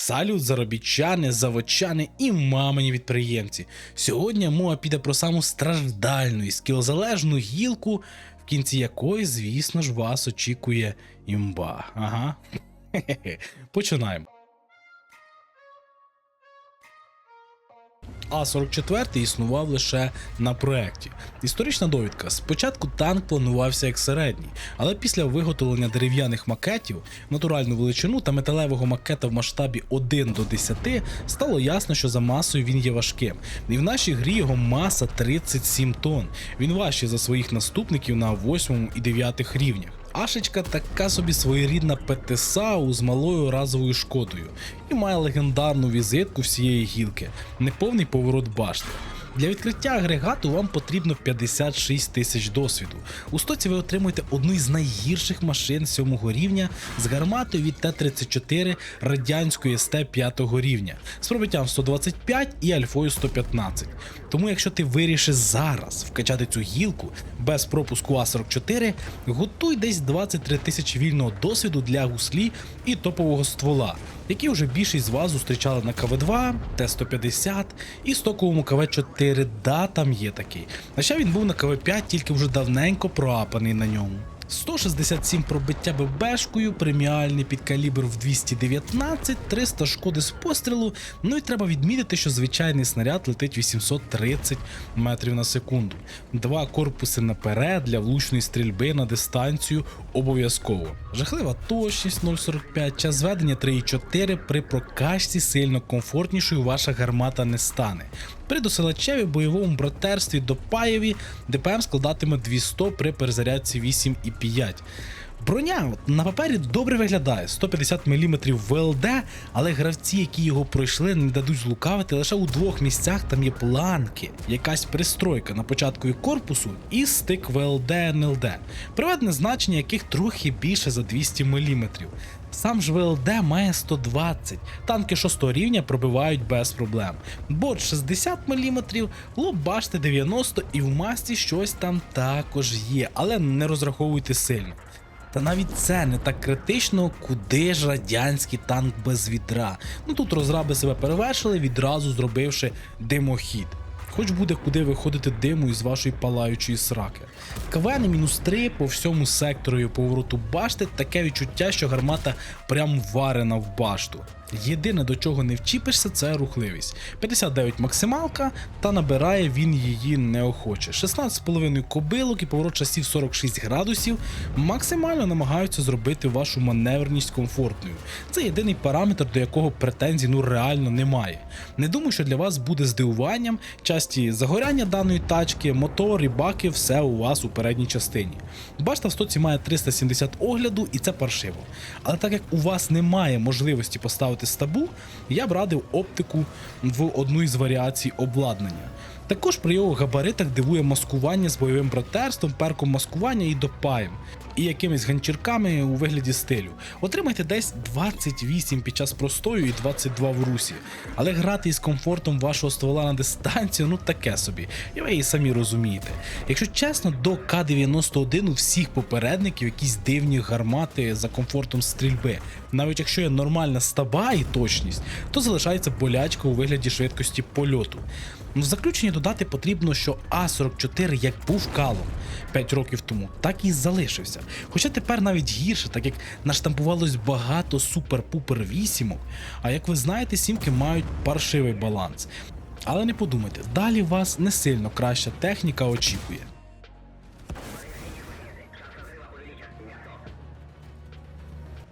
Салют заробітчани, заводчани і мамині підприємці. Сьогодні мова піде про саму страждальну і скілозалежну гілку, в кінці якої, звісно ж, вас очікує імба. Ага. Хе-хе-хе. Починаємо. А-44 існував лише на проєкті. Історична довідка. Спочатку танк планувався як середній, але після виготовлення дерев'яних макетів, натуральну величину та металевого макета в масштабі 1 до 10 стало ясно, що за масою він є важким. І в нашій грі його маса 37 тонн. Він важчий за своїх наступників на 8 і 9 рівнях. Ашечка така собі своєрідна ПТСАУ з малою разовою шкодою і має легендарну візитку всієї гілки неповний поворот башти. Для відкриття агрегату вам потрібно 56 тисяч досвіду. У стоці ви отримуєте одну із найгірших машин 7 рівня з гарматою від Т-34 радянської СТ 5 рівня з пробиттям 125 і альфою 115. Тому якщо ти вирішиш зараз вкачати цю гілку без пропуску А44, готуй десь 23 тисячі вільного досвіду для гуслі і топового ствола, які вже більшість з вас зустрічали на КВ2, Т-150 і стоковому КВ4. Да, там є такий. А ще він був на КВ5, тільки вже давненько проапаний на ньому. 167 пробиття ББшкою, преміальний під калібр в 219, 300 шкоди з пострілу. Ну і треба відмітити, що звичайний снаряд летить 830 метрів на секунду. Два корпуси наперед для влучної стрільби на дистанцію обов'язково. Жахлива точність 0,45, час зведення 3,4 при прокачці сильно комфортнішою ваша гармата не стане. При досилачеві бойовому братерстві до Паєві ДПМ складатиме 200 при перезарядці 8,5. Броня на папері добре виглядає 150 мм ВЛД, але гравці, які його пройшли, не дадуть злукавити лише у двох місцях там є планки, якась пристройка на початку корпусу і стик ВЛД НЛД, приведене значення яких трохи більше за 200 мм. Сам ж ВЛД має 120, танки 6 рівня пробивають без проблем. Бот 60 мм, лоб башти 90 і в масті щось там також є, але не розраховуйте сильно. Та навіть це не так критично, куди ж радянський танк без відра. Ну тут розраби себе перевершили, відразу зробивши димохід. Хоч буде куди виходити диму із вашої палаючої сраки. КВН мінус 3 по всьому сектору повороту башти таке відчуття, що гармата прям варена в башту. Єдине до чого не вчіпишся, це рухливість. 59 максималка, та набирає він її неохоче. 16,5 кобилок і поворот часів 46 градусів максимально намагаються зробити вашу маневреність комфортною. Це єдиний параметр, до якого претензій ну реально немає. Не думаю, що для вас буде здивуванням часті загоряння даної тачки, мотор і баки, все у вас у передній частині. Башта в стоці має 370 огляду, і це паршиво. Але так як у вас немає можливості поставити стабу, я б радив оптику в одну із варіацій обладнання. Також при його габаритах дивує маскування з бойовим братерством, перком маскування і допаєм, і якимись ганчірками у вигляді стилю. Отримайте десь 28 під час простою і 22 в русі. Але грати із комфортом вашого ствола на дистанцію, ну таке собі, і ви і самі розумієте. Якщо чесно, до К-91 у всіх попередників якісь дивні гармати за комфортом стрільби. Навіть якщо є нормальна стаба і точність, то залишається болячка у вигляді швидкості польоту. В заключення додати потрібно, що А44 як був калом 5 років тому, так і залишився. Хоча тепер навіть гірше, так як наштампувалось багато супер-пупер вісімок, а як ви знаєте, сімки мають паршивий баланс. Але не подумайте, далі вас не сильно краща техніка очікує.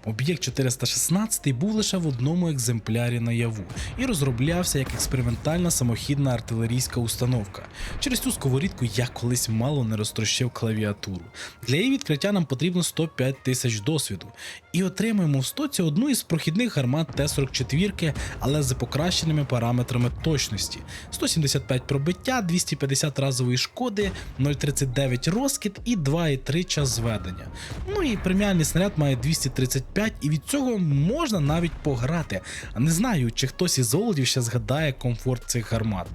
Об'єкт 416 був лише в одному екземплярі наяву і розроблявся як експериментальна самохідна артилерійська установка. Через цю сковорідку я колись мало не розтрощив клавіатуру. Для її відкриття нам потрібно 105 тисяч досвіду. І отримуємо в стоці одну із прохідних гармат Т-44, але з покращеними параметрами точності: 175 пробиття, 250 разової шкоди, 0,39 розкид і 2,3 час зведення. Ну і преміальний снаряд має 235, і від цього можна навіть пограти. Не знаю, чи хтось із олдів ще згадає комфорт цих гармат.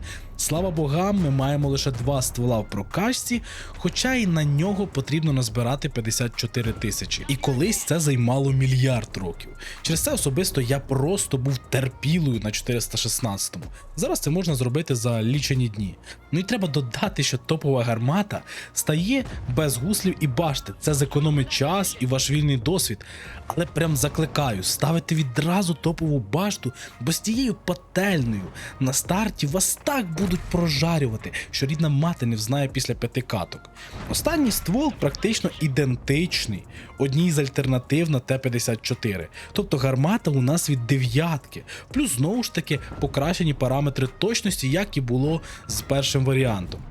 Слава богам, ми маємо лише два ствола в прокачці, хоча і на нього потрібно назбирати 54 тисячі. І колись це займало мільярд років. Через це особисто я просто був терпілою на 416-му. Зараз це можна зробити за лічені дні. Ну і треба додати, що топова гармата стає без гуслів і башти. Це зекономить час і ваш вільний досвід. Але прям закликаю ставити відразу топову башту, бо з тією пательнею на старті вас так будуть прожарювати, що рідна мати не взнає після п'яти каток. Останній ствол практично ідентичний одній з альтернатив на Т-54. Тобто гармата у нас від дев'ятки, плюс знову ж таки покращені параметри точності, як і було з першим варіантом.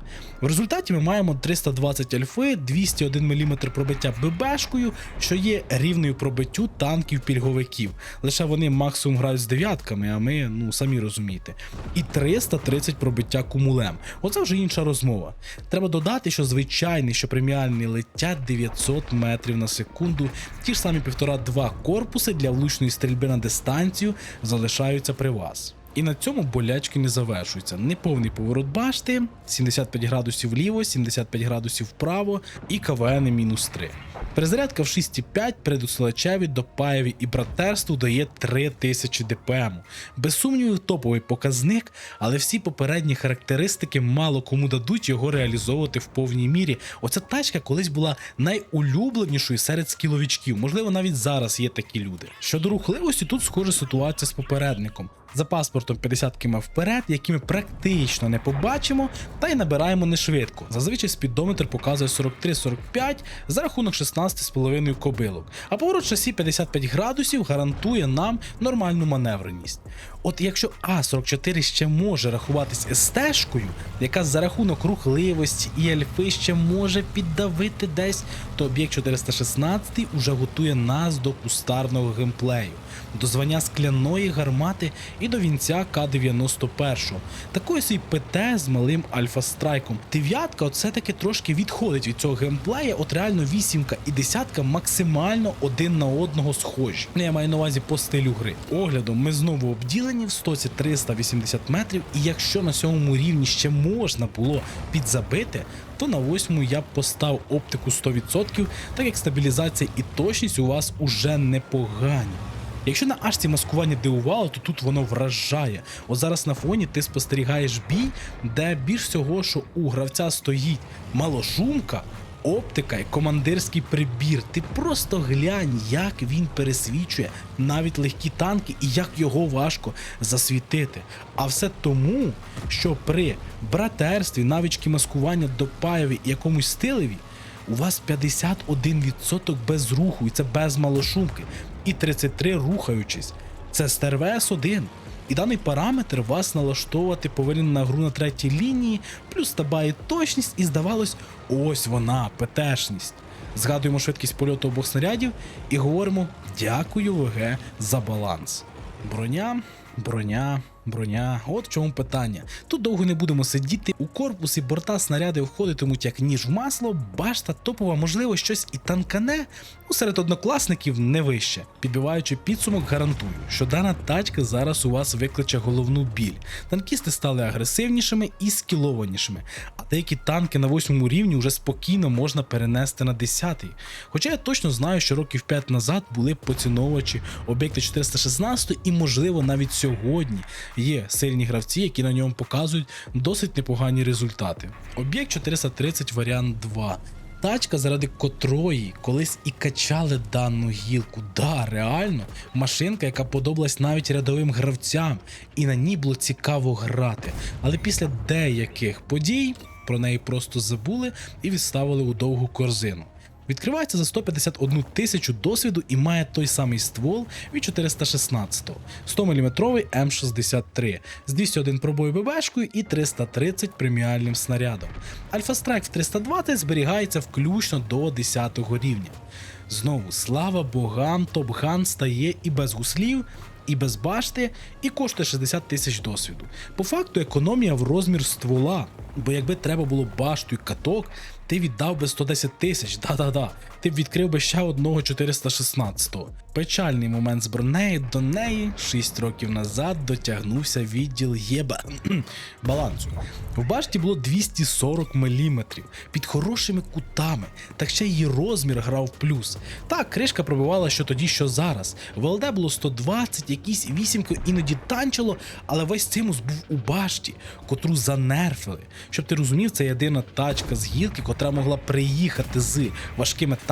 В результаті ми маємо 320 альфи, 201 мм пробиття ББшкою, що є рівною пробиттю танків пільговиків. Лише вони максимум грають з дев'ятками, а ми, ну самі розумієте. І 330 пробиття кумулем. Оце вже інша розмова. Треба додати, що звичайний, що преміальний летять 900 метрів на секунду. Ті ж самі 1,5-2 корпуси для влучної стрільби на дистанцію залишаються при вас. І на цьому болячки не завершуються. Неповний поворот башти, 75 градусів вліво, 75 градусів вправо і КВН мінус 3. Перезарядка в 6,5 передусилачеві до паєві і братерству дає 3000 ДПМ. Без сумнівів, топовий показник, але всі попередні характеристики мало кому дадуть його реалізовувати в повній мірі. Оця тачка колись була найулюбленішою серед скіловичків. Можливо, навіть зараз є такі люди. Щодо рухливості, тут схожа ситуація з попередником. За паспортом 50 км вперед, які ми практично не побачимо, та й набираємо не швидко. Зазвичай спідометр показує 43-45 за рахунок 16,5 кобилок. А поворот шасі 55 градусів гарантує нам нормальну маневреність. От якщо А44 ще може рахуватись СТ-шкою, яка за рахунок рухливості і альфи ще може піддавити десь, то об'єкт 416 уже готує нас до кустарного геймплею, до звання скляної гармати і до вінця К-91. Такої свій ПТ з малим альфа-страйком. Дев'ятка оце таки трошки відходить від цього геймплея, от реально вісімка і десятка максимально один на одного схожі. Ну, Я маю на увазі по стилю гри. Оглядом ми знову обділені в стоці 380 метрів, і якщо на сьомому рівні ще можна було підзабити, то на восьму я б постав оптику 100%, так як стабілізація і точність у вас уже непогані. Якщо на ашці маскування дивувало, то тут воно вражає. От зараз на фоні ти спостерігаєш бій, де більш всього, що у гравця стоїть маложумка, оптика і командирський прибір. Ти просто глянь, як він пересвічує навіть легкі танки і як його важко засвітити. А все тому, що при братерстві, навички маскування до паєві і якомусь стилеві. У вас 51% без руху, і це без малошумки, і 33 рухаючись. Це стервс 1 І даний параметр вас налаштовувати повинен на гру на третій лінії, плюс табає точність, і здавалось, ось вона, ПТшність. Згадуємо швидкість польоту обох снарядів і говоримо дякую ВГ за баланс. Броня, броня, броня. От в чому питання. Тут довго не будемо сидіти. У корпусі борта снаряди входитимуть як ніж в масло, башта топова, можливо, щось і танкане. Ну, серед однокласників не вище. Підбиваючи підсумок, гарантую, що дана тачка зараз у вас викличе головну біль. Танкісти стали агресивнішими і скілованішими, а деякі танки на восьмому рівні вже спокійно можна перенести на 10-й. Хоча я точно знаю, що років 5 назад були поціновувачі об'єкта 416 і, можливо, навіть сьогодні є сильні гравці, які на ньому показують досить непогані результати. Об'єкт 430 варіант 2. Тачка, заради котрої колись і качали дану гілку. Да, реально, машинка, яка подобалась навіть рядовим гравцям, і на ній було цікаво грати. Але після деяких подій про неї просто забули і відставили у довгу корзину. Відкривається за 151 тисячу досвіду і має той самий ствол від 416 100 мм М63 з 201 пробою ББшкою і 330 преміальним снарядом. Альфа Страйк в 320 зберігається включно до 10 рівня. Знову слава богам, Топган стає і без гуслів, і без башти, і коштує 60 тисяч досвіду. По факту економія в розмір ствола, бо якби треба було башту і каток, ти віддав би 110 тисяч, да-да-да. Ти б відкрив би ще одного 416-го. Печальний момент з бронею до неї 6 років назад дотягнувся відділ єба балансу. В башті було 240 мм під хорошими кутами, так ще її розмір грав плюс. Так, кришка пробивала що тоді, що зараз. В ЛД було 120, якісь вісімки іноді танчило, але весь цимус був у башті, котру занерфили. Щоб ти розумів, це єдина тачка з гілки, котра могла приїхати з важкими танками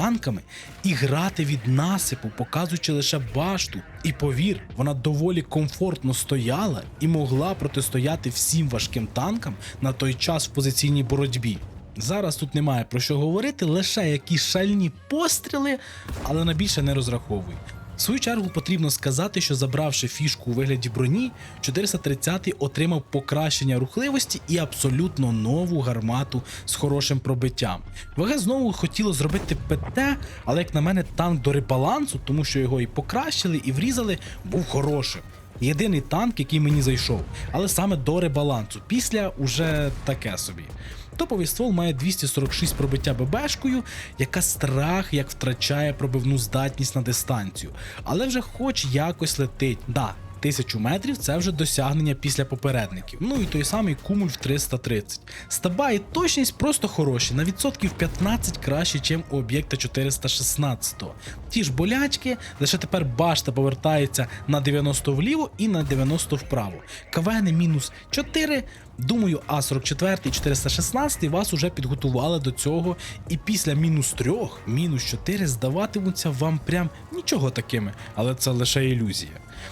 і грати від насипу, показуючи лише башту. І повір, вона доволі комфортно стояла і могла протистояти всім важким танкам на той час в позиційній боротьбі. Зараз тут немає про що говорити, лише якісь шальні постріли, але на більше не розраховуй. В свою чергу потрібно сказати, що забравши фішку у вигляді броні, 430-й отримав покращення рухливості і абсолютно нову гармату з хорошим пробиттям. ВГ знову хотіло зробити ПТ, але як на мене, танк до ребалансу, тому що його і покращили, і врізали, був хорошим. Єдиний танк, який мені зайшов, але саме до ребалансу. Після уже таке собі. Топовий ствол має 246 пробиття ББшкою, яка страх як втрачає пробивну здатність на дистанцію, але вже хоч якось летить. Да, Тисячу метрів це вже досягнення після попередників. Ну і той самий кумуль в 330. Стаба і точність просто хороші, на відсотків 15 краще, ніж у об'єкта 416. Ті ж болячки, лише тепер башта повертається на 90 вліво і на 90 вправо. КВН мінус 4. Думаю, А44 і 416 вас уже підготували до цього, і після мінус 3, мінус 4 здаватимуться вам прям нічого такими, але це лише ілюзія.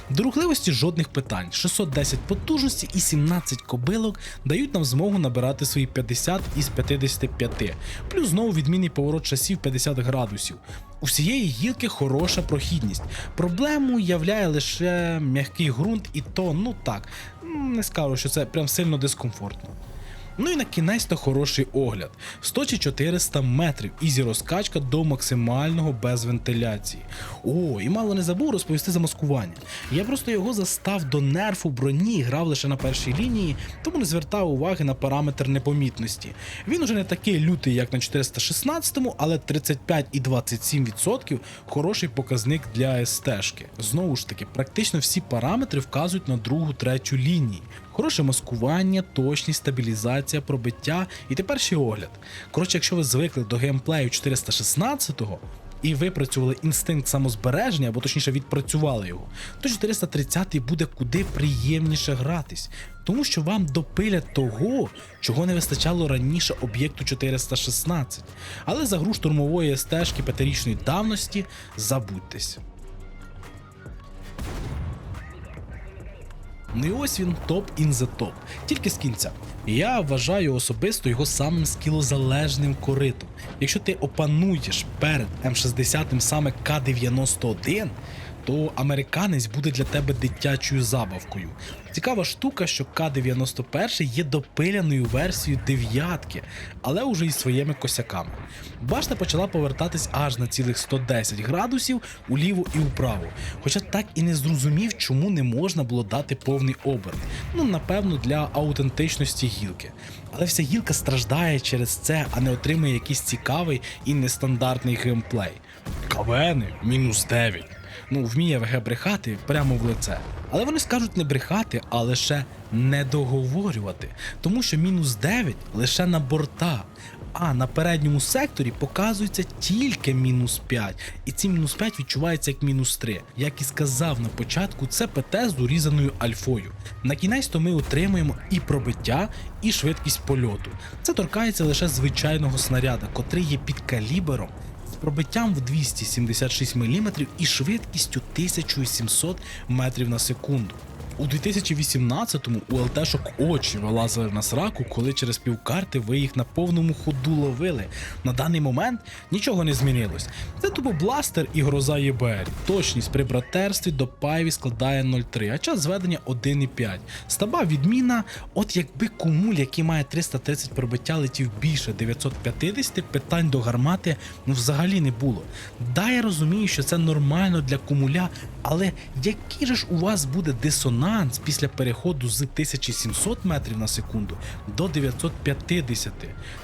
До рухливості жодних питань. 610 потужності і 17 кобилок дають нам змогу набирати свої 50 із 55. Плюс знову відмінний поворот часів 50 градусів. У всієї гілки хороша прохідність. Проблему являє лише м'який ґрунт, і то, ну так, не скажу, що це прям сильно дискомфортно. Ну і на кінець то хороший огляд. 100 чи 400 метрів, ізі розкачка до максимального без вентиляції. О, і мало не забув розповісти за маскування. Я просто його застав до нерфу броні грав лише на першій лінії, тому не звертав уваги на параметр непомітності. Він уже не такий лютий, як на 416-му, але 35 і 27% хороший показник для СТ-шки. Знову ж таки, практично всі параметри вказують на другу третю лінії. Хороше маскування, точність, стабілізація, пробиття і тепер ще огляд. Коротше, якщо ви звикли до геймплею 416-го і випрацювали інстинкт самозбереження, або точніше відпрацювали його, то 430-й буде куди приємніше гратись, тому що вам допилять того, чого не вистачало раніше об'єкту 416. Але за гру штурмової стежки п'ятирічної давності забудьтесь. Ну і ось він топ ін the топ, тільки з кінця. Я вважаю особисто його самим скілозалежним коритом. Якщо ти опануєш перед М60 саме К91, то американець буде для тебе дитячою забавкою. Цікава штука, що К91 є допиляною версією дев'ятки, але уже із своїми косяками. Башта почала повертатись аж на цілих 110 градусів уліво і вправо, хоча так і не зрозумів, чому не можна було дати повний оберт. Ну, напевно, для аутентичності гілки. Але вся гілка страждає через це, а не отримує якийсь цікавий і нестандартний геймплей. КВНи мінус 9 ну, вміє ВГ брехати прямо в лице. Але вони скажуть не брехати, а лише не договорювати, тому що мінус 9 лише на борта. А на передньому секторі показується тільки мінус 5, і ці мінус 5 відчувається як мінус 3. Як і сказав на початку, це ПТ з урізаною альфою. На кінець то ми отримуємо і пробиття, і швидкість польоту. Це торкається лише звичайного снаряда, котрий є під калібером пробиттям в 276 мм і швидкістю 1700 метрів на секунду. У 2018-му у ЛТшок очі вилазили на сраку, коли через півкарти ви їх на повному ходу ловили. На даний момент нічого не змінилось. Це тупо бластер і гроза ЄБР. Точність при братерстві до пайві складає 0,3, а час зведення 1,5. Стаба відміна, от якби кумуль, який має 330 пробиття, летів більше 950, питань до гармати ну взагалі не було. Да, я розумію, що це нормально для кумуля, але який же ж у вас буде дисонанс? Резонанс після переходу з 1700 метрів на секунду до 950.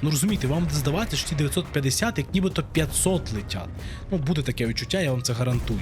Ну розумієте, вам буде здаватися, що ті 950 як нібито 500 летять. Ну буде таке відчуття, я вам це гарантую.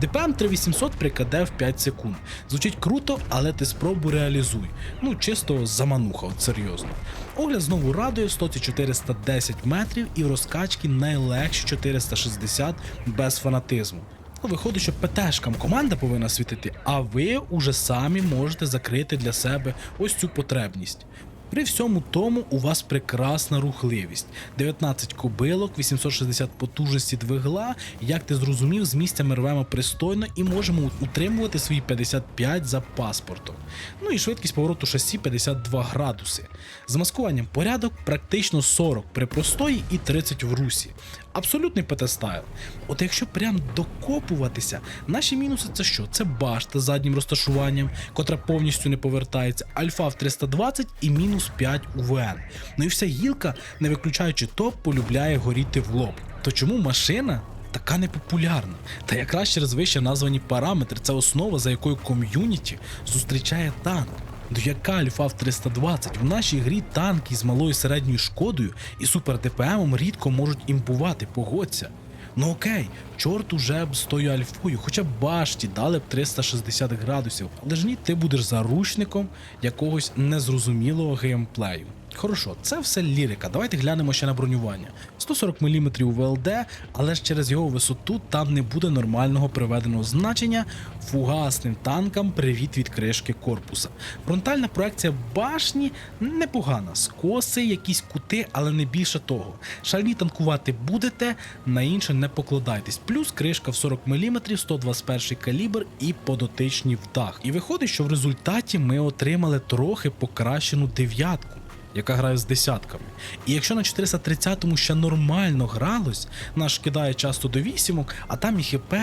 ДПМ 3800 при КД в 5 секунд. Звучить круто, але ти спробуй реалізуй. Ну чисто замануха, от серйозно. Огляд знову радує в стоці 410 метрів і розкачки найлегші 460 без фанатизму. Ну, виходить, що ПТшкам команда повинна світити, а ви уже самі можете закрити для себе ось цю потребність. При всьому тому у вас прекрасна рухливість. 19 кобилок, 860 потужності двигла. Як ти зрозумів, з місця ми рвемо пристойно і можемо утримувати свої 55 за паспортом. Ну і швидкість повороту шасі 52 градуси. З маскуванням порядок практично 40 при простої і 30 в русі. Абсолютний ПТ-стайл. От якщо прям докопуватися, наші мінуси це що? Це башта з заднім розташуванням, котра повністю не повертається, альфа в 320 і мінус 5 УВН. Ну і вся гілка, не виключаючи топ, полюбляє горіти в лоб. То чому машина? Така непопулярна. Та якраз через вище названі параметри це основа, за якою ком'юніті зустрічає танк. До яка альфа в 320 в нашій грі танки з малою середньою шкодою і супер ДПМом рідко можуть імбувати, погодься. Ну окей, чорт уже б з тою альфою, хоча б башті дали б 360 градусів, але ж ні, ти будеш заручником якогось незрозумілого геймплею. Хорошо, це все лірика. Давайте глянемо ще на бронювання. 140 мм ВЛД, але ж через його висоту там не буде нормального приведеного значення фугасним танкам привіт від кришки корпуса. Фронтальна проекція башні непогана, скоси, якісь кути, але не більше того. Шальні танкувати будете, на інше не покладайтесь. Плюс кришка в 40 мм, 121 калібр і подотичні в дах. І виходить, що в результаті ми отримали трохи покращену дев'ятку яка грає з десятками. І якщо на 430-му ще нормально гралось, наш кидає часто до вісімок, а там і ХП,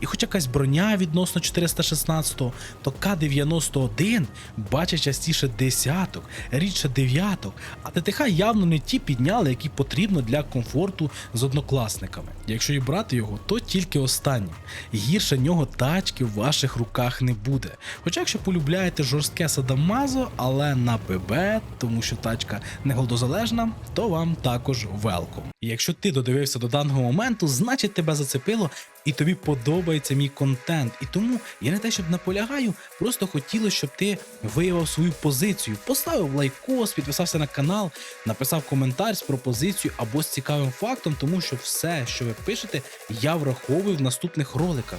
і хоч якась броня відносно 416-го, то К-91 бачить частіше десяток, рідше дев'яток, а ТТХ явно не ті підняли, які потрібно для комфорту з однокласниками. Якщо і брати його, то тільки останнє. Гірше нього тачки в ваших руках не буде. Хоча, якщо полюбляєте жорстке садамазо, але на ББ, тому що тачка не голдозалежна, то вам також велком. Якщо ти додивився до даного моменту, значить тебе зацепило і тобі подобається мій контент. І тому я не те, щоб наполягаю, просто хотілося, щоб ти виявив свою позицію, поставив лайкос, підписався на канал, написав коментар з пропозицією або з цікавим фактом, тому що все, що ви пишете, я враховую в наступних роликах.